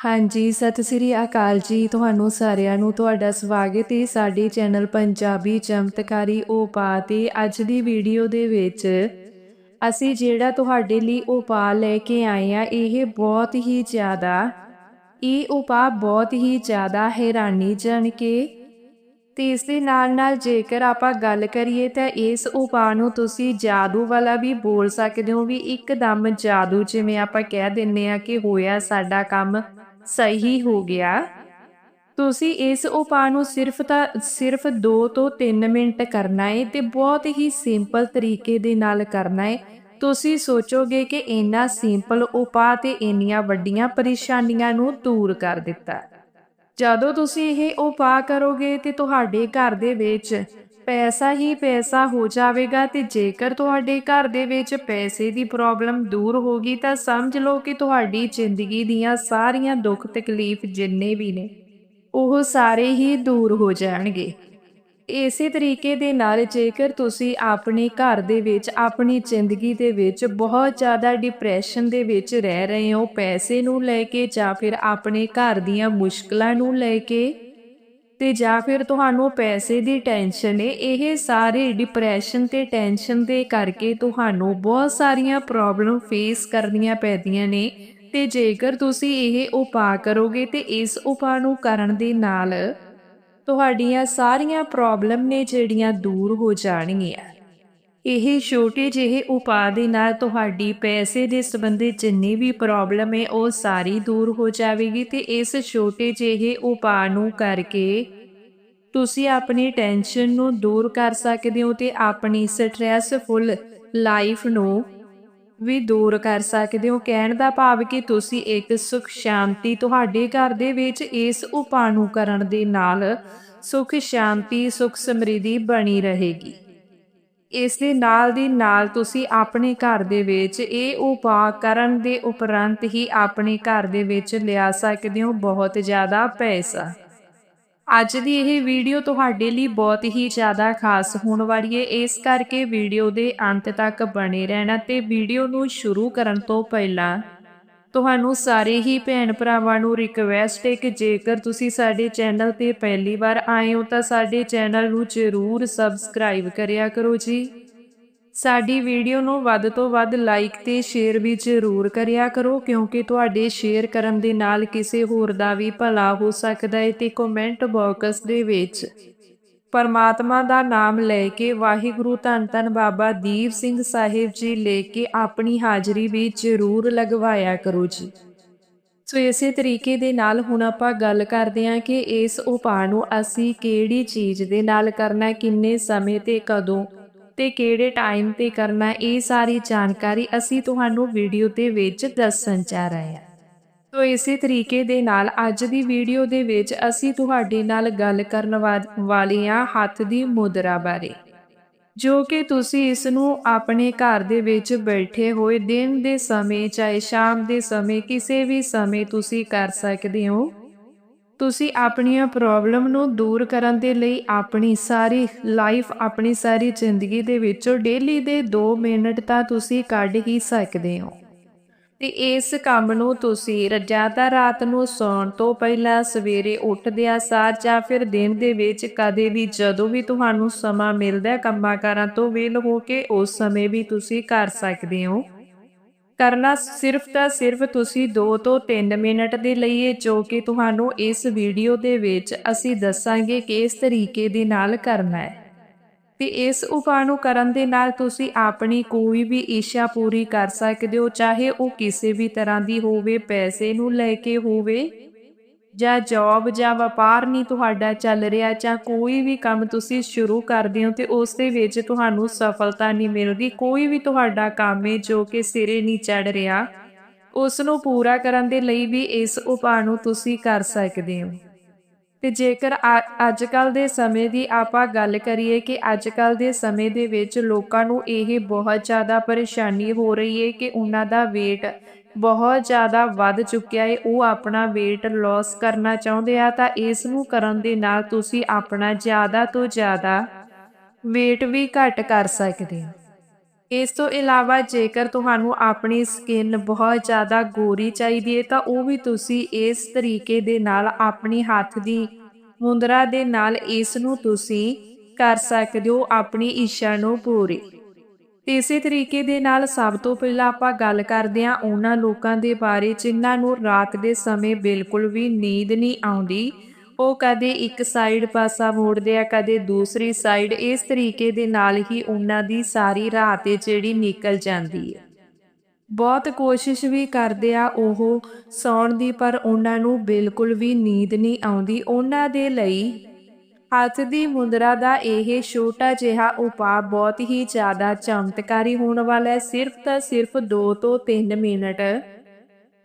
ਹਾਂਜੀ, ਸਤਿ ਸ੍ਰੀ ਅਕਾਲ ਜੀ। ਤੁਹਾਨੂੰ ਸਾਰਿਆਂ ਨੂੰ ਤੁਹਾਡਾ ਸਵਾਗਤ ਹੈ ਸਾਡੇ ਚੈਨਲ ਪੰਜਾਬੀ ਚਮਤਕਾਰੀ ਉਪਾਅ ਤੇ ਅੱਜ ਦੀ ਵੀਡੀਓ ਦੇ ਵਿੱਚ। ਅਸੀਂ ਜਿਹੜਾ ਤੁਹਾਡੇ ਲਈ ਉਪਾਅ ਲੈ ਕੇ ਆਏ ਆ, ਇਹ ਬਹੁਤ ਹੀ ਜ਼ਿਆਦਾ, ਇਹ ਉਪਾਅ ਬਹੁਤ ਹੀ ਜ਼ਿਆਦਾ ਹੈਰਾਨੀਜਨਕ ਕੇ ਤੇ ਇਸ ਦੇ ਨਾਲ ਨਾਲ ਜੇਕਰ ਆਪਾਂ ਗੱਲ ਕਰੀਏ ਤਾਂ ਇਸ ਉਪਾਅ ਨੂੰ ਤੁਸੀਂ ਜਾਦੂ ਵਾਲਾ ਵੀ ਬੋਲ ਸਕਦੇ ਹੋ, ਵੀ ਇੱਕਦਮ ਜਾਦੂ ਜਿਵੇਂ ਆਪਾਂ ਕਹਿ ਦਿੰਨੇ ਆ ਕਿ ਹੋਇਆ ਸਾਡਾ ਕੰਮ। ਸਹੀ ਹੋ ਗਿਆ। ਤੁਸੀਂ ਇਸ ਉਪਾਅ ਨੂੰ ਸਿਰਫ ਤਾਂ, ਸਿਰਫ 2 ਤੋਂ 3 ਮਿੰਟ ਕਰਨਾ ਹੈ ਤੇ ਬਹੁਤ ਹੀ ਸਿੰਪਲ ਤਰੀਕੇ ਦੇ ਨਾਲ ਕਰਨਾ ਹੈ ਤੁਸੀਂ ਸੋਚੋਗੇ ਕਿ ਇੰਨਾ ਸਿੰਪਲ ਉਪਾਅ ਤੇ ਇੰਨੀਆਂ ਵੱਡੀਆਂ ਪਰੇਸ਼ਾਨੀਆਂ ਨੂੰ ਦੂਰ ਕਰ ਦਿੱਤਾ। ਜਦੋਂ ਤੁਸੀਂ ਇਹ ਉਪਾਅ ਕਰੋਗੇ ਤੇ ਤੁਹਾਡੇ ਘਰ ਦੇ ਵਿੱਚ ਪੈਸਾ ਹੀ ਪੈਸਾ ਹੋ ਜਾਵੇਗਾ ਤੇ ਜੇਕਰ ਤੁਹਾਡੇ ਘਰ ਦੇ ਵਿੱਚ ਪੈਸੇ ਦੀ ਪ੍ਰੋਬਲਮ ਦੂਰ ਹੋ ਗਈ ਤਾਂ ਸਮਝ ਲਓ ਕਿ ਤੁਹਾਡੀ ਜ਼ਿੰਦਗੀ ਦੀਆਂ ਸਾਰੀਆਂ ਦੁੱਖ ਤਕਲੀਫ ਜਿੰਨੇ ਵੀ ਨੇ, ਉਹ ਸਾਰੇ ਹੀ ਦੂਰ ਹੋ ਜਾਣਗੇ। ਇਸੇ ਤਰੀਕੇ ਦੇ ਨਾਲ ਜੇਕਰ ਤੁਸੀਂ ਆਪਣੇ ਘਰ ਦੇ ਵਿੱਚ, ਆਪਣੀ ਜ਼ਿੰਦਗੀ ਦੇ ਵਿੱਚ ਬਹੁਤ ਜ਼ਿਆਦਾ ਡਿਪਰੈਸ਼ਨ ਦੇ ਵਿੱਚ ਰਹਿ ਰਹੇ ਹੋ, ਪੈਸੇ ਨੂੰ ਲੈ ਕੇ ਜਾਂ ਫਿਰ ਆਪਣੇ ਘਰ ਦੀਆਂ ਮੁਸ਼ਕਲਾਂ ਨੂੰ ਲੈ ਕੇ ਤੇ ਜਾਂ ਫਿਰ ਤੁਹਾਨੂੰ ਪੈਸੇ ਦੀ ਟੈਨਸ਼ਨ ਏ, ਇਹ ਸਾਰੇ ਡਿਪਰੈਸ਼ਨ ਤੇ ਟੈਨਸ਼ਨ ਦੇ ਕਰਕੇ ਤੁਹਾਨੂੰ ਬਹੁਤ ਸਾਰੀਆਂ ਪ੍ਰੋਬਲਮ ਫੇਸ ਕਰਨੀਆਂ ਪੈਂਦੀਆਂ ਨੇ। ਤੇ ਜੇਕਰ ਤੁਸੀਂ ਇਹ ਉਪਾਅ ਕਰੋਗੇ ਤੇ ਇਸ ਉਪਾਅ ਨੂੰ ਕਰਨ ਦੇ ਨਾਲ ਤੁਹਾਡੀਆਂ ਸਾਰੀਆਂ ਪ੍ਰੋਬਲਮ ਨੇ ਜਿਹੜੀਆਂ ਦੂਰ ਹੋ ਜਾਣਗੀਆਂ। ਇਹ ਛੋਟੇ ਜਿਹੇ ਉਪਾਅ ਦੇ ਨਾਲ ਤੁਹਾਡੀ ਪੈਸੇ ਦੇ ਸੰਬੰਧੀ ਜਿੰਨੀ ਵੀ ਪ੍ਰੋਬਲਮ ਹੈ, ਉਹ ਸਾਰੀ ਦੂਰ ਹੋ ਜਾਵੇਗੀ ਤੇ ਇਸ ਛੋਟੇ ਜਿਹੇ ਉਪਾਅ ਨੂੰ ਕਰਕੇ ਤੁਸੀਂ ਆਪਣੀ ਟੈਨਸ਼ਨ ਨੂੰ ਦੂਰ ਕਰ ਸਕਦੇ ਹੋ ਤੇ ਆਪਣੀ ਸਟ੍ਰੈਸਫੁਲ ਲਾਈਫ ਨੂੰ ਵੀ ਦੂਰ ਕਰ ਸਕਦੇ ਹੋ। ਕਹਿਣ ਦਾ ਭਾਵ ਕਿ ਤੁਸੀਂ ਇੱਕ ਸੁਖ ਸ਼ਾਂਤੀ ਤੁਹਾਡੇ ਘਰ ਦੇ ਵਿੱਚ ਇਸ ਉਪਾਅ ਨੂੰ ਕਰਨ ਦੇ ਨਾਲ ਸੁਖ ਸ਼ਾਂਤੀ, ਸੁਖ ਸਮਰਿੱਧੀ ਬਣੀ ਰਹੇਗੀ। ਇਸ ਦੇ ਨਾਲ ਦੀ ਨਾਲ ਤੁਸੀਂ ਆਪਣੇ ਘਰ ਦੇ ਵਿੱਚ ਇਹ ਉਪਾਅ ਕਰਨ ਦੇ ਉਪਰੰਤ ਹੀ ਆਪਣੇ ਘਰ ਦੇ ਵਿੱਚ ਲਿਆ ਸਕਦੇ ਹੋ ਬਹੁਤ ਜ਼ਿਆਦਾ ਪੈਸਾ। ਅੱਜ ਦੀ ਇਹ ਵੀਡੀਓ ਤੁਹਾਡੇ ਲਈ ਬਹੁਤ ਹੀ ਜ਼ਿਆਦਾ ਖਾਸ ਹੋਣ ਵਾਲੀ ਹੈ। ਇਸ ਕਰਕੇ ਵੀਡੀਓ ਦੇ ਅੰਤ ਤੱਕ ਬਣੇ ਰਹਿਣਾ ਤੇ ਵੀਡੀਓ ਨੂੰ ਸ਼ੁਰੂ ਕਰਨ ਤੋਂ ਪਹਿਲਾਂ ਤੁਹਾਨੂੰ ਸਾਰੇ ਹੀ ਭੈਣ ਭਰਾਵਾਂ ਨੂੰ ਰਿਕਵੈਸਟ ਹੈ ਕਿ ਜੇਕਰ ਤੁਸੀਂ ਸਾਡੇ ਚੈਨਲ ਤੇ ਪਹਿਲੀ ਵਾਰ ਆਏ ਹੋ ਤਾਂ ਸਾਡੇ ਚੈਨਲ ਨੂੰ ਜ਼ਰੂਰ ਸਬਸਕ੍ਰਾਈਬ ਕਰਿਆ ਕਰੋ ਜੀ। ਸਾਡੀ ਵੀਡੀਓ ਨੂੰ ਵੱਧ ਤੋਂ ਵੱਧ ਲਾਈਕ ਤੇ ਸ਼ੇਅਰ ਵੀ ਜ਼ਰੂਰ ਕਰਿਆ ਕਰੋ ਕਿਉਂਕਿ ਤੁਹਾਡੇ ਸ਼ੇਅਰ ਕਰਨ ਦੇ ਨਾਲ ਕਿਸੇ ਹੋਰ ਦਾ ਵੀ ਭਲਾ ਹੋ ਸਕਦਾ ਹੈ ਤੇ ਕਮੈਂਟ ਬਾਕਸ ਦੇ ਵਿੱਚ ਪਰਮਾਤਮਾ ਦਾ ਨਾਮ ਲੈ ਕੇ ਵਾਹਿਗੁਰੂ ਧੰਨ ਧੰਨ ਬਾਬਾ ਦੀਪ ਸਿੰਘ ਸਾਹਿਬ ਜੀ ਲੈ ਕੇ ਆਪਣੀ ਹਾਜ਼ਰੀ ਵੀ ਜ਼ਰੂਰ ਲਗਵਾਇਆ ਕਰੋ ਜੀ। ਸੋ ਇਸੇ ਤਰੀਕੇ ਦੇ ਨਾਲ ਹੁਣ ਆਪਾਂ ਗੱਲ ਕਰਦੇ ਹਾਂ ਕਿ ਇਸ ਉਪਾਅ ਨੂੰ ਅਸੀਂ ਕਿਹੜੀ ਚੀਜ਼ ਦੇ ਨਾਲ ਕਰਨਾ, ਕਿੰਨੇ ਸਮੇਂ ਤੇ, ਕਦੋਂ ਤੇ ਕਿਹੜੇ ਟਾਈਮ ਤੇ ਕਰਨਾ, ਇਹ ਸਾਰੀ ਜਾਣਕਾਰੀ ਅਸੀਂ ਤੁਹਾਨੂੰ ਵੀਡੀਓ ਦੇ ਵਿੱਚ ਦੱਸਣ ਜਾ ਰਹੇ ਹਾਂ। ਸੋ ਇਸੇ ਤਰੀਕੇ ਦੇ ਨਾਲ ਅੱਜ ਦੀ ਵੀਡੀਓ ਦੇ ਵਿੱਚ ਅਸੀਂ ਤੁਹਾਡੇ ਨਾਲ ਗੱਲ ਕਰਨ ਵਾਲੇ ਹਾਂ ਹੱਥ ਦੀ ਮੁਦਰਾ ਬਾਰੇ। ਜੋ ਕਿ ਤੁਸੀਂ ਇਸ ਨੂੰ ਆਪਣੇ ਘਰ ਦੇ ਵਿੱਚ ਬੈਠੇ ਹੋਏ ਦਿਨ ਦੇ ਸਮੇਂ ਚਾਹੇ ਸ਼ਾਮ ਦੇ ਸਮੇਂ, ਕਿਸੇ ਵੀ ਸਮੇਂ ਤੁਸੀਂ ਕਰ ਸਕਦੇ ਹੋ। ਤੁਸੀਂ ਆਪਣੀਆਂ ਪ੍ਰੋਬਲਮ ਨੂੰ ਦੂਰ ਕਰਨ ਦੇ ਲਈ ਆਪਣੀ ਸਾਰੀ ਲਾਈਫ, ਆਪਣੀ ਸਾਰੀ ਜ਼ਿੰਦਗੀ ਦੇ ਵਿੱਚੋਂ ਡੇਲੀ ਦੇ 2 ਮਿੰਟ ਤਾਂ ਤੁਸੀਂ ਕੱਢ ਹੀ ਸਕਦੇ ਹੋ। ਤੇ ਇਸ ਕੰਮ ਨੂੰ ਤੁਸੀਂ ਰਜਾਤਾ ਰਾਤ ਨੂੰ ਸੌਣ ਤੋਂ ਪਹਿਲਾਂ ਸਵੇਰੇ ਉੱਠਦਿਆਂ ਸਾਰ ਜਾਂ ਫਿਰ ਦਿਨ ਦੇ ਵਿੱਚ ਕਦੇ ਵੀ ਜਦੋਂ ਵੀ ਤੁਹਾਨੂੰ ਸਮਾਂ ਮਿਲਦਾ ਕੰਮਾਂ ਕਾਰਾਂ ਤੋਂ ਵੇਲ ਹੋ ਕੇ ਉਸ ਸਮੇਂ ਵੀ ਤੁਸੀਂ ਕਰ ਸਕਦੇ ਹੋ। ਕਰਨਾ ਸਿਰਫ ਤਾਂ ਸਿਰਫ ਤੁਸੀਂ 2 ਤੋਂ 3 ਮਿੰਟ ਦੇ ਲਈ ਹੈ ਜੋ ਕਿ ਤੁਹਾਨੂੰ ਇਸ ਵੀਡੀਓ ਦੇ ਵਿੱਚ ਅਸੀਂ ਦੱਸਾਂਗੇ ਕਿ ਇਸ ਤਰੀਕੇ ਦੇ ਨਾਲ ਕਰਨਾ ਹੈ। ਤੇ ਇਸ ਉਪਾਅ ਨੂੰ ਕਰਨ ਦੇ ਨਾਲ ਤੁਸੀਂ ਆਪਣੀ ਕੋਈ ਵੀ ਇੱਛਾ ਪੂਰੀ ਕਰ ਸਕਦੇ ਹੋ, ਚਾਹੇ ਉਹ ਕਿਸੇ ਵੀ ਤਰ੍ਹਾਂ ਦੀ ਹੋਵੇ, ਪੈਸੇ ਨੂੰ ਲੈ ਕੇ ਹੋਵੇ ਜਾਂ ਜੌਬ ਜਾਂ ਵਪਾਰ ਨਹੀਂ ਤੁਹਾਡਾ ਚੱਲ ਰਿਹਾ ਜਾਂ ਕੋਈ ਵੀ ਕੰਮ ਤੁਸੀਂ ਸ਼ੁਰੂ ਕਰਦੇ ਹੋ ਤੇ ਉਸ ਦੇ ਵਿੱਚ ਤੁਹਾਨੂੰ ਸਫਲਤਾ ਨਹੀਂ ਮਿਲਦੀ, ਕੋਈ ਵੀ ਤੁਹਾਡਾ ਕੰਮ ਹੈ ਜੋ ਕਿ ਸਿਰੇ ਨਹੀਂ ਚੜ ਰਿਹਾ, ਉਸ ਨੂੰ ਪੂਰਾ ਕਰਨ ਦੇ ਲਈ ਵੀ ਇਸ ਉਪਾਅ ਨੂੰ ਤੁਸੀਂ ਕਰ ਸਕਦੇ ਹੋ। ਤੇ ਜੇਕਰ ਅੱਜ ਕੱਲ ਦੇ ਸਮੇਂ ਦੀ ਆਪਾਂ ਗੱਲ ਕਰੀਏ ਕਿ ਅੱਜ ਕੱਲ ਦੇ ਸਮੇਂ ਦੇ ਵਿੱਚ ਲੋਕਾਂ ਨੂੰ ਇਹ ਬਹੁਤ ਜ਼ਿਆਦਾ ਪਰੇਸ਼ਾਨੀ ਹੋ ਰਹੀ ਹੈ ਕਿ ਉਹਨਾਂ ਦਾ weight ਬਹੁਤ ਜ਼ਿਆਦਾ ਵੱਧ ਚੁੱਕਿਆ ਹੈ ਉਹ ਆਪਣਾ weight loss ਕਰਨਾ ਚਾਹੁੰਦੇ ਆ, ਤਾਂ ਇਸ ਨੂੰ ਕਰਨ ਦੇ ਨਾਲ ਤੁਸੀਂ ਆਪਣਾ ਜ਼ਿਆਦਾ ਤੋਂ ਜ਼ਿਆਦਾ weight ਵੀ ਘਟ ਕਰ ਸਕਦੇ ਹੋ। ਇਸ ਤੋਂ ਇਲਾਵਾ ਜੇਕਰ ਤੁਹਾਨੂੰ ਆਪਣੀ ਸਕਿਨ ਬਹੁਤ ਜ਼ਿਆਦਾ ਗੋਰੀ ਚਾਹੀਦੀ ਹੈ, ਤਾਂ ਉਹ ਵੀ ਤੁਸੀਂ ਇਸ ਤਰੀਕੇ ਦੇ ਨਾਲ ਆਪਣੀ ਹੱਥ ਦੀ ਮੁੰਦਰਾ ਦੇ ਨਾਲ ਇਸ ਨੂੰ ਤੁਸੀਂ ਕਰ ਸਕਦੇ ਹੋ ਆਪਣੀ ਇੱਛਾ ਨੂੰ ਪੂਰੀ। ਇਸੇ ਤਰੀਕੇ ਦੇ ਨਾਲ ਸਭ ਤੋਂ ਪਹਿਲਾਂ ਆਪਾਂ ਗੱਲ ਕਰਦੇ ਹਾਂ ਉਹਨਾਂ ਲੋਕਾਂ ਦੇ ਬਾਰੇ ਜਿਨ੍ਹਾਂ ਨੂੰ ਰਾਤ ਦੇ ਸਮੇਂ ਬਿਲਕੁਲ ਵੀ ਨੀਂਦ ਨਹੀਂ ਆਉਂਦੀ। ਉਹ ਕਦੇ ਇੱਕ ਸਾਈਡ ਪਾਸਾ ਮੋੜਦੇ ਆ, ਕਦੇ ਦੂਸਰੀ ਸਾਈਡ, ਇਸ ਤਰੀਕੇ ਦੇ ਨਾਲ ਹੀ ਉਹਨਾਂ ਦੀ ਸਾਰੀ ਰਾਤ ਜਿਹੜੀ ਨਿਕਲ ਜਾਂਦੀ ਹੈ ਬਹੁਤ ਕੋਸ਼ਿਸ਼ ਵੀ ਕਰਦੇ ਆ ਉਹ ਸੌਣ ਦੀ, ਪਰ ਉਹਨਾਂ ਨੂੰ ਬਿਲਕੁਲ ਵੀ ਨੀਂਦ ਨਹੀਂ ਆਉਂਦੀ। ਉਹਨਾਂ ਦੇ ਲਈ ਹੱਥ ਦੀ ਮੁੰਦਰਾ ਦਾ ਇਹ ਛੋਟਾ ਜਿਹਾ ਉਪਾਅ ਬਹੁਤ ਹੀ ਜ਼ਿਆਦਾ ਚਮਤਕਾਰੀ ਹੋਣ ਵਾਲਾ ਹੈ। ਸਿਰਫ ਤਾਂ ਸਿਰਫ 2 ਤੋਂ 3 ਮਿੰਟ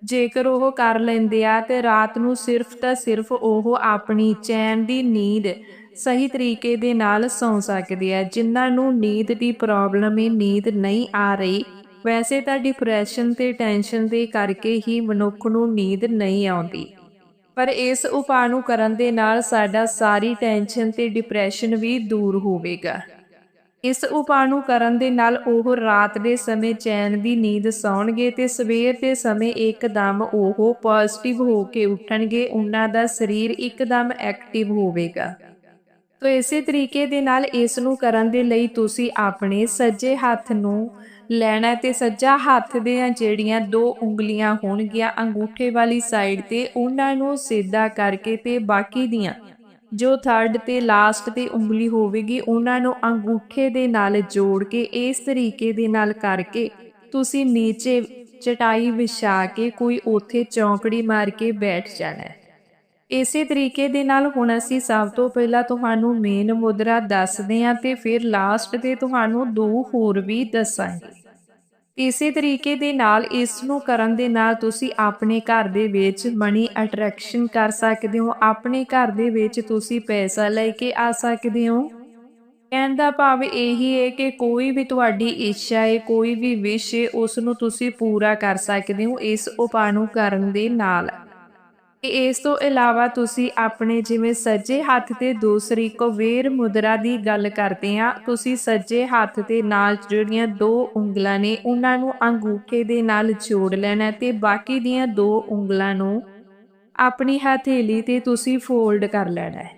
ਜੇਕਰ ਉਹ ਕਰ ਲੈਂਦੇ ਆ ਤੇ ਰਾਤ ਨੂੰ ਸਿਰਫ ਤਾਂ ਸਿਰਫ ਉਹ ਆਪਣੀ ਚੈਨ ਦੀ ਨੀਂਦ ਸਹੀ ਤਰੀਕੇ ਦੇ ਨਾਲ ਸੌਂ ਸਕਦੇ ਆ ਜਿਨ੍ਹਾਂ ਨੂੰ ਨੀਂਦ ਦੀ ਪ੍ਰੋਬਲਮ ਹੈ ਨੀਂਦ ਨਹੀਂ ਆ ਰਹੀ, ਵੈਸੇ ਤਾਂ ਡਿਪਰੈਸ਼ਨ ਤੇ ਟੈਨਸ਼ਨ ਦੇ ਕਰਕੇ ਹੀ ਮਨੁੱਖ ਨੂੰ ਨੀਂਦ ਨਹੀਂ ਆਉਂਦੀ। ਪਰ ਇਸ ਉਪਾਅ ਨੂੰ ਕਰਨ ਦੇ ਨਾਲ ਸਾਡਾ ਸਾਰੀ ਟੈਨਸ਼ਨ ਤੇ ਡਿਪਰੈਸ਼ਨ ਵੀ ਦੂਰ ਹੋਵੇਗਾ। ਇਸ ਉਪਾਅ ਨੂੰ ਕਰਨ ਦੇ ਨਾਲ ਉਹ ਰਾਤ ਦੇ ਸਮੇਂ ਚੈਨ ਦੀ ਨੀਂਦ ਸੌਣਗੇ ਤੇ ਸਵੇਰ ਦੇ ਸਮੇਂ ਇੱਕਦਮ ਉਹ ਪੋਜ਼ਿਟਿਵ ਹੋ ਕੇ ਉੱਠਣਗੇ। ਉਹਨਾਂ ਦਾ ਸਰੀਰ ਇੱਕਦਮ ਐਕਟਿਵ ਹੋਵੇਗਾ। ਤੋ ਇਸੇ ਤਰੀਕੇ ਦੇ ਨਾਲ ਇਸ ਨੂੰ ਕਰਨ ਦੇ ਲਈ ਤੁਸੀਂ ਆਪਣੇ ਸੱਜੇ ਹੱਥ ਨੂੰ ਲੈਣਾ ਤੇ ਸੱਜਾ ਹੱਥ ਦੀਆਂ ਜਿਹੜੀਆਂ ਦੋ ਉਂਗਲੀਆਂ ਹੋਣਗੀਆਂ ਅੰਗੂਠੇ ਵਾਲੀ ਸਾਈਡ ਤੇ ਉਹਨਾਂ ਨੂੰ ਸਿੱਧਾ ਕਰਕੇ ਤੇ ਬਾਕੀ ਦੀਆਂ ਜੋ ਥਰਡ ਤੇ ਲਾਸਟ ਤੇ ਉਂਗਲੀ ਹੋਵੇਗੀ, ਉਹਨਾਂ ਨੂੰ ਅੰਗੂਠੇ ਦੇ ਨਾਲ ਜੋੜ ਕੇ, ਇਸ ਤਰੀਕੇ ਦੇ ਨਾਲ ਕਰਕੇ ਤੁਸੀਂ ਨੀਚੇ ਚਟਾਈ ਵਿਛਾ ਕੇ ਕੋਈ ਉਥੇ ਚੌਂਕੜੀ ਮਾਰ ਕੇ ਬੈਠ ਜਾਣਾ। ਇਸੇ ਤਰੀਕੇ ਦੇ ਨਾਲ ਹੁਣ ਅਸੀਂ ਸਭ ਤੋਂ ਪਹਿਲਾਂ ਤੁਹਾਨੂੰ ਮੇਨ ਮੁਦਰਾ ਦੱਸਦੇ ਹਾਂ ਤੇ ਫਿਰ ਲਾਸਟ ਤੇ ਤੁਹਾਨੂੰ ਦੋ ਹੋਰ ਵੀ ਦੱਸਾਂਗੇ। ਇਸੇ ਤਰੀਕੇ ਦੇ ਨਾਲ ਇਸ ਨੂੰ ਕਰਨ ਦੇ ਨਾਲ ਤੁਸੀਂ ਆਪਣੇ ਘਰ ਦੇ ਵਿੱਚ ਮਨੀ ਅਟਰੈਕਸ਼ਨ ਕਰ ਸਕਦੇ ਹੋ। ਆਪਣੇ ਘਰ ਦੇ ਵਿੱਚ ਤੁਸੀਂ ਪੈਸਾ ਲੈ ਕੇ ਆ ਸਕਦੇ ਹੋ। ਕਹਿਣ ਦਾ ਭਾਵ ਇਹੀ ਹੈ ਕਿ ਕੋਈ ਵੀ ਤੁਹਾਡੀ ਇੱਛਾ ਹੈ, ਕੋਈ ਵੀ ਵਿਸ਼ ਹੈ ਉਸ ਨੂੰ ਤੁਸੀਂ ਪੂਰਾ ਕਰ ਸਕਦੇ ਹੋ ਇਸ ਉਪਾਅ ਨੂੰ ਕਰਨ ਦੇ ਨਾਲ। ਇਸ ਤੋਂ ਇਲਾਵਾ ਤੁਸੀਂ ਆਪਣੇ ਜਿਵੇਂ ਸੱਜੇ ਹੱਥ ਤੇ ਦੂਸਰੀ ਕੁਬੇਰ ਮੁਦਰਾ ਦੀ ਗੱਲ ਕਰਦੇ ਆ, ਤੁਸੀਂ ਸੱਜੇ ਹੱਥ ਤੇ ਨਾਲ ਜਿਹੜੀਆਂ ਦੋ ਉਂਗਲਾਂ ਨੇ, ਉਹਨਾਂ ਨੂੰ ਅੰਗੂਠੇ ਦੇ ਨਾਲ ਜੋੜ ਲੈਣਾ ਤੇ ਬਾਕੀ ਦੀਆਂ ਦੋ ਉਂਗਲਾਂ ਨੂੰ ਆਪਣੀ ਹਥੇਲੀ ਤੇ ਤੁਸੀਂ ਫੋਲਡ ਕਰ ਲੈਣਾ ਹੈ।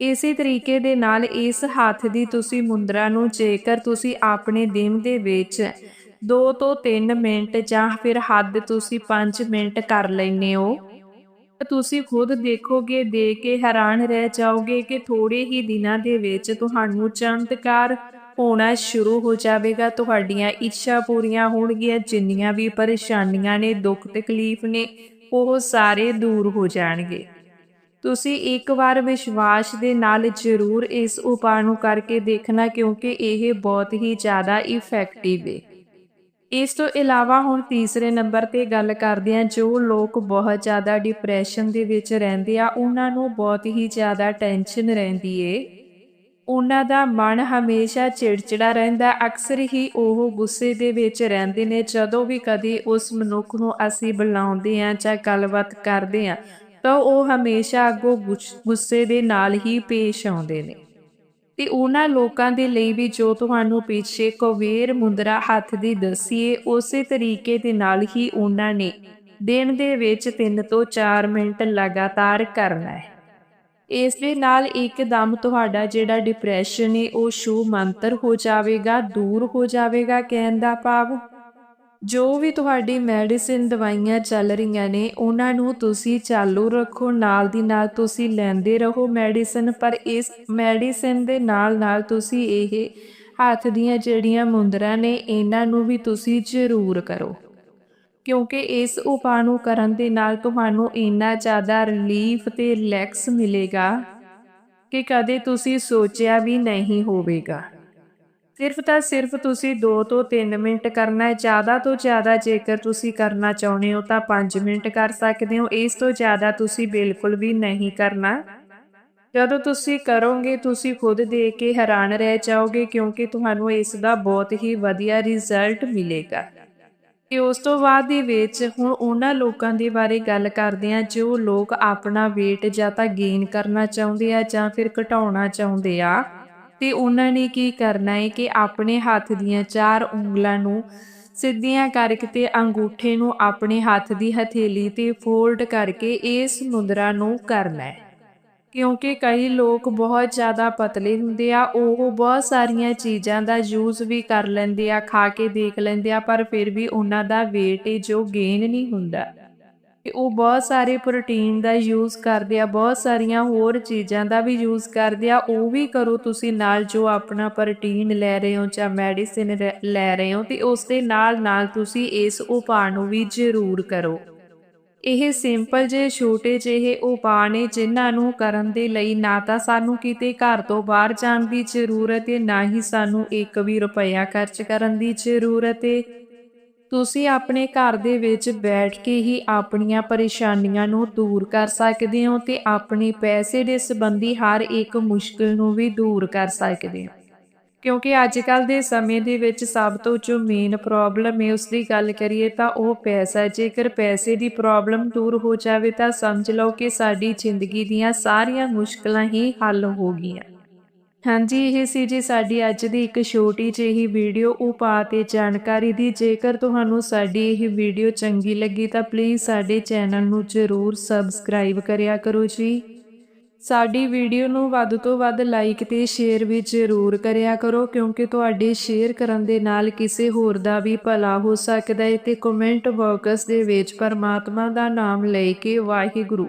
ਇਸੇ ਤਰੀਕੇ ਦੇ ਨਾਲ ਇਸ ਹੱਥ ਦੀ ਤੁਸੀਂ ਮੁੰਦਰਾ ਨੂੰ ਜੇਕਰ ਤੁਸੀਂ ਆਪਣੇ ਦਿਨ ਦੇ ਵਿੱਚ 2 ਤੋਂ 3 ਮਿੰਟ ਜਾਂ ਫਿਰ ਹੱਦ ਤੁਸੀਂ 5 ਮਿੰਟ ਕਰ ਲੈਨੇ ਹੋ ਤੁਸੀਂ ਖੁਦ ਦੇਖੋਗੇ ਦੇ ਕੇ ਹੈਰਾਨ ਰਹਿ ਜਾਓਗੇ ਕਿ ਥੋੜੇ ਹੀ ਦਿਨਾਂ ਦੇ ਵਿੱਚ ਤੁਹਾਨੂੰ ਚਮਤਕਾਰ ਹੋਣਾ ਸ਼ੁਰੂ ਹੋ ਜਾਵੇਗਾ। ਤੁਹਾਡੀਆਂ ਇੱਛਾ ਪੂਰੀਆਂ ਹੋਣਗੀਆਂ, ਜਿੰਨੀਆਂ ਵੀ ਪਰੇਸ਼ਾਨੀਆਂ ਨੇ, ਦੁੱਖ, ਤਕਲੀਫ ਨੇ, ਉਹ ਸਾਰੇ ਦੂਰ ਹੋ ਜਾਣਗੇ। ਤੁਸੀਂ ਇੱਕ ਵਾਰ ਵਿਸ਼ਵਾਸ ਦੇ ਨਾਲ ਜ਼ਰੂਰ ਇਸ ਉਪਾਅ ਨੂੰ ਕਰਕੇ ਦੇਖਣਾ, ਕਿਉਂਕਿ ਇਹ ਬਹੁਤ ਹੀ ਜ਼ਿਆਦਾ ਇਫੈਕਟਿਵ ਹੈ ਇਸ ਤੋਂ ਇਲਾਵਾ ਹੁਣ ਤੀਸਰੇ ਨੰਬਰ ਤੇ ਗੱਲ ਕਰਦੇ ਹਾਂ, ਜੋ ਲੋਕ ਬਹੁਤ ਜ਼ਿਆਦਾ ਡਿਪਰੈਸ਼ਨ ਦੇ ਵਿੱਚ ਰਹਿੰਦੇ ਆ, ਉਹਨਾਂ ਨੂੰ ਬਹੁਤ ਹੀ ਜ਼ਿਆਦਾ ਟੈਨਸ਼ਨ ਰਹਿੰਦੀ ਏ। ਉਹਨਾਂ ਦਾ ਮਨ ਹਮੇਸ਼ਾ ਚਿੜਚਿੜਾ ਰਹਿੰਦਾ, ਅਕਸਰ ਹੀ ਉਹ ਗੁੱਸੇ ਦੇ ਵਿੱਚ ਰਹਿੰਦੇ ਨੇ, ਜਦੋਂ ਵੀ ਕਦੇ ਉਸ ਮਨੁੱਖ ਨੂੰ ਅਸੀਂ ਬੁਲਾਉਂਦੇ ਆ ਜਾਂ ਗੱਲਬਾਤ ਕਰਦੇ ਆ ਤਾਂ ਉਹ ਹਮੇਸ਼ਾ ਅੱਗੋਂ ਗੁੱਸੇ ਦੇ ਨਾਲ ਹੀ ਪੇਸ਼ ਆਉਂਦੇ ਨੇ। ਤੇ ਉਹਨਾਂ ਲੋਕਾਂ ਦੇ ਲਈ ਵੀ ਜੋ ਤੁਹਾਨੂੰ ਪਿੱਛੇ ਕੋਵੇਰ ਮੁੰਦਰਾ ਹੱਥ ਦੀ ਦਸੀਏ, ਉਸੇ ਤਰੀਕੇ ਦੇ ਨਾਲ ਹੀ ਉਹਨਾਂ ਨੇ ਦਿਨ ਦੇ ਵਿੱਚ 3 ਤੋਂ 4 ਮਿੰਟ ਲਗਾਤਾਰ ਕਰਨਾ ਹੈ। ਇਸ ਦੇ ਨਾਲ ਇੱਕਦਮ ਤੁਹਾਡਾ ਜਿਹੜਾ ਡਿਪਰੈਸ਼ਨ ਹੈ ਉਹ ਸ਼ੂ ਮੰਤਰ ਹੋ ਜਾਵੇਗਾ, ਦੂਰ ਹੋ ਜਾਵੇਗਾ ਕਹਿਣ ਦਾ ਭਾਵ। ਜੋ ਵੀ ਤੁਹਾਡੀ ਮੈਡੀਸਿਨ ਦਵਾਈਆਂ ਚੱਲ ਰਹੀਆਂ ਨੇ, ਉਹਨਾਂ ਨੂੰ ਤੁਸੀਂ ਚਾਲੂ ਰੱਖੋ, ਨਾਲ ਦੀ ਨਾਲ ਤੁਸੀਂ ਲੈਂਦੇ ਰਹੋ ਮੈਡੀਸਿਨ, ਪਰ ਇਸ ਮੈਡੀਸਿਨ ਦੇ ਨਾਲ ਨਾਲ ਤੁਸੀਂ ਇਹ ਹੱਥ ਦੀਆਂ ਜਿਹੜੀਆਂ ਮੁੰਦਰਾਂ ਨੇ, ਇਹਨਾਂ ਨੂੰ ਵੀ ਤੁਸੀਂ ਜ਼ਰੂਰ ਕਰੋ। ਕਿਉਂਕਿ ਇਸ ਉਪਾਅ ਨੂੰ ਕਰਨ ਦੇ ਨਾਲ ਤੁਹਾਨੂੰ ਇੰਨਾ ਜ਼ਿਆਦਾ ਰਿਲੀਫ ਤੇ ਰਿਲੈਕਸ ਮਿਲੇਗਾ ਕਿ ਕਦੇ ਤੁਸੀਂ ਸੋਚਿਆ ਵੀ ਨਹੀਂ ਹੋਵੇਗਾ। ਸਿਰਫ ਤਾਂ ਸਿਰਫ ਤੁਸੀਂ 2 ਤੋਂ 3 ਮਿੰਟ ਕਰਨਾ ਹੈ। ਜ਼ਿਆਦਾ ਤੋਂ ਜ਼ਿਆਦਾ ਜੇਕਰ ਤੁਸੀਂ ਕਰਨਾ ਚਾਹੁੰਦੇ ਹੋ ਤਾਂ 5 ਮਿੰਟ ਕਰ ਸਕਦੇ ਹੋ। ਇਸ ਤੋਂ ਜ਼ਿਆਦਾ ਤੁਸੀਂ ਬਿਲਕੁਲ ਵੀ ਨਹੀਂ ਕਰਨਾ। ਜਦੋਂ ਤੁਸੀਂ ਕਰੋਗੇ, ਤੁਸੀਂ ਖੁਦ ਦੇਖ ਕੇ ਹੈਰਾਨ ਰਹਿ ਜਾਓਗੇ ਕਿਉਂਕਿ ਤੁਹਾਨੂੰ ਇਸ ਦਾ ਬਹੁਤ ਹੀ ਵਧੀਆ ਰਿਜ਼ਲਟ ਮਿਲੇਗਾ। ਤੇ ਉਸ ਤੋਂ ਬਾਅਦ ਦੇ ਵਿੱਚ ਹੁਣ ਉਹਨਾਂ ਲੋਕਾਂ ਦੇ ਬਾਰੇ ਗੱਲ ਕਰਦੇ ਆ ਜੋ ਲੋਕ ਆਪਣਾ weight ਜਾਂ ਤਾਂ ਗੇਨ ਕਰਨਾ ਚਾਹੁੰਦੇ ਆ ਜਾਂ ਫਿਰ ਘਟਾਉਣਾ ਚਾਹੁੰਦੇ ਆ। ਤੇ ਉਹਨਾਂ ਨੇ ਕੀ ਕਰਨਾ ਹੈ ਕਿ ਆਪਣੇ ਹੱਥ ਦੀਆਂ ਚਾਰ ਉਂਗਲਾਂ ਨੂੰ ਸਿੱਧੀਆਂ ਕਰਕੇ ਤੇ ਅੰਗੂਠੇ ਨੂੰ ਆਪਣੇ ਹੱਥ ਦੀ ਹਥੇਲੀ ਤੇ ਫੋਲਡ ਕਰਕੇ ਇਸ ਮੁਦਰਾ ਨੂੰ ਕਰਨਾ ਹੈ ਕਿਉਂਕਿ ਕਈ ਲੋਕ ਬਹੁਤ ਜ਼ਿਆਦਾ ਪਤਲੇ ਹੁੰਦੇ ਆ, ਉਹ ਬਹੁਤ ਸਾਰੀਆਂ ਚੀਜ਼ਾਂ ਦਾ ਯੂਜ਼ ਵੀ ਕਰ ਲੈਂਦੇ ਆ, ਖਾ ਕੇ ਦੇਖ ਲੈਂਦੇ ਆ, ਪਰ ਫਿਰ ਵੀ ਉਹਨਾਂ ਦਾ weight ਹੈ ਜੋ ਗੇਨ ਨਹੀਂ ਹੁੰਦਾ। ਤੇ ਉਹ ਬਹੁਤ ਸਾਰੇ ਪ੍ਰੋਟੀਨ ਦਾ ਯੂਜ਼ ਕਰਦੇ ਆ, ਬਹੁਤ ਸਾਰੀਆਂ ਹੋਰ ਚੀਜ਼ਾਂ ਦਾ ਵੀ ਯੂਜ਼ ਕਰਦੇ ਆ, ਉਹ ਵੀ ਕਰੋ ਤੁਸੀਂ ਨਾਲ ਜੋ ਆਪਣਾ ਪ੍ਰੋਟੀਨ ਲੈ ਰਹੇ ਹੋ ਜਾਂ ਮੈਡੀਸਿਨ ਲੈ ਰਹੇ ਹੋ ਤੇ ਉਸ ਦੇ ਨਾਲ ਨਾਲ ਤੁਸੀਂ ਇਸ ਉਪਾਅ ਨੂੰ ਵੀ ਜ਼ਰੂਰ ਕਰੋ। ਇਹ ਸਿੰਪਲ ਜੇ ਛੋਟੇ ਜਿਹੇ ਉਪਾਅ ਨੇ ਜਿਨ੍ਹਾਂ ਨੂੰ ਕਰਨ ਦੇ ਲਈ ਨਾ ਤਾਂ ਸਾਨੂੰ ਕਿਤੇ ਘਰ ਤੋਂ ਬਾਹਰ ਜਾਣ ਦੀ ਜ਼ਰੂਰਤ ਹੈ ਨਾ ਹੀ ਸਾਨੂੰ ਇੱਕ ਵੀ ਰੁਪਇਆ ਖਰਚ ਕਰਨ ਦੀ ਜ਼ਰੂਰਤ ਹੈ ਤੁਸੀਂ ਆਪਣੇ ਘਰ ਦੇ ਵਿੱਚ ਬੈਠ ਕੇ ਹੀ ਆਪਣੀਆਂ ਪਰੇਸ਼ਾਨੀਆਂ ਨੂੰ ਦੂਰ ਕਰ ਸਕਦੇ ਹੋ ਤੇ ਆਪਣੇ ਪੈਸੇ ਦੇ ਸੰਬੰਧੀ ਹਰ ਇੱਕ ਮੁਸ਼ਕਲ ਨੂੰ ਵੀ ਦੂਰ ਕਰ ਸਕਦੇ ਹੋ। ਕਿਉਂਕਿ ਅੱਜ ਕੱਲ ਦੇ ਸਮੇਂ ਦੇ ਵਿੱਚ ਸਭ ਤੋਂ ਜੋ ਮੇਨ ਪ੍ਰੋਬਲਮ ਹੈ ਉਸ ਦੀ ਗੱਲ ਕਰੀਏ ਤਾਂ ਉਹ ਪੈਸਾ ਜੇਕਰ ਪੈਸੇ ਦੀ ਪ੍ਰੋਬਲਮ ਦੂਰ ਹੋ ਜਾਵੇ ਤਾਂ ਸਮਝ ਲਓ ਕਿ ਸਾਡੀ ਜ਼ਿੰਦਗੀ ਦੀਆਂ ਸਾਰੀਆਂ ਮੁਸ਼ਕਲਾਂ ਹੀ ਹੱਲ ਹੋ ਗਈਆਂ। ਹਾਂਜੀ, ਇਹ ਸੀ ਜੀ ਸਾਡੀ ਅੱਜ ਦੀ ਇੱਕ ਛੋਟੀ ਜਿਹੀ ਵੀਡੀਓ। ਉਪਾਅ ਤੇ ਜਾਣਕਾਰੀ ਦੀ। ਜੇਕਰ ਤੁਹਾਨੂੰ ਸਾਡੀ ਇਹ ਵੀਡੀਓ ਚੰਗੀ ਲੱਗੀ ਤਾਂ ਪਲੀਜ਼ ਸਾਡੇ ਚੈਨਲ ਨੂੰ ਜ਼ਰੂਰ ਸਬਸਕ੍ਰਾਈਬ ਕਰਿਆ ਕਰੋ ਜੀ। ਸਾਡੀ ਵੀਡੀਓ ਨੂੰ ਵੱਧ ਤੋਂ ਵੱਧ ਲਾਈਕ ਤੇ ਸ਼ੇਅਰ ਵੀ ਜ਼ਰੂਰ ਕਰਿਆ ਕਰੋ, ਕਿਉਂਕਿ ਤੁਹਾਡੇ ਸ਼ੇਅਰ ਕਰਨ ਦੇ ਨਾਲ ਕਿਸੇ ਹੋਰ ਦਾ ਵੀ ਭਲਾ ਹੋ ਸਕਦਾ ਹੈ ਤੇ ਕਮੈਂਟ ਬਾਕਸ ਦੇ ਵਿੱਚ ਪਰਮਾਤਮਾ ਦਾ ਨਾਮ ਲੈ ਕੇ ਵਾਹਿਗੁਰੂ।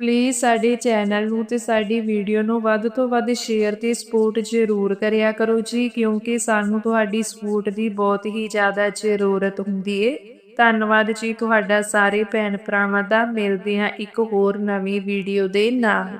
ਪਲੀਜ਼ ਸਾਡੇ ਚੈਨਲ ਨੂੰ ਤੇ ਸਾਡੀ ਵੀਡੀਓ ਨੂੰ ਵੱਧ ਤੋਂ ਵੱਧ ਸ਼ੇਅਰ ਤੇ ਸਪੋਰਟ ਜ਼ਰੂਰ ਕਰਿਆ ਕਰੋ ਜੀ, ਕਿਉਂਕਿ ਸਾਨੂੰ ਤੁਹਾਡੀ ਸਪੋਰਟ ਦੀ ਬਹੁਤ ਹੀ ਜ਼ਿਆਦਾ ਜ਼ਰੂਰਤ ਹੁੰਦੀ ਏ। ਧੰਨਵਾਦ ਜੀ ਤੁਹਾਡਾ ਸਾਰੇ ਭੈਣ ਭਰਾਵਾਂ ਦਾ, ਮਿਲਦੇ ਹਾਂ ਇੱਕ ਹੋਰ ਨਵੀਂ ਵੀਡੀਓ ਦੇ ਨਾਲ।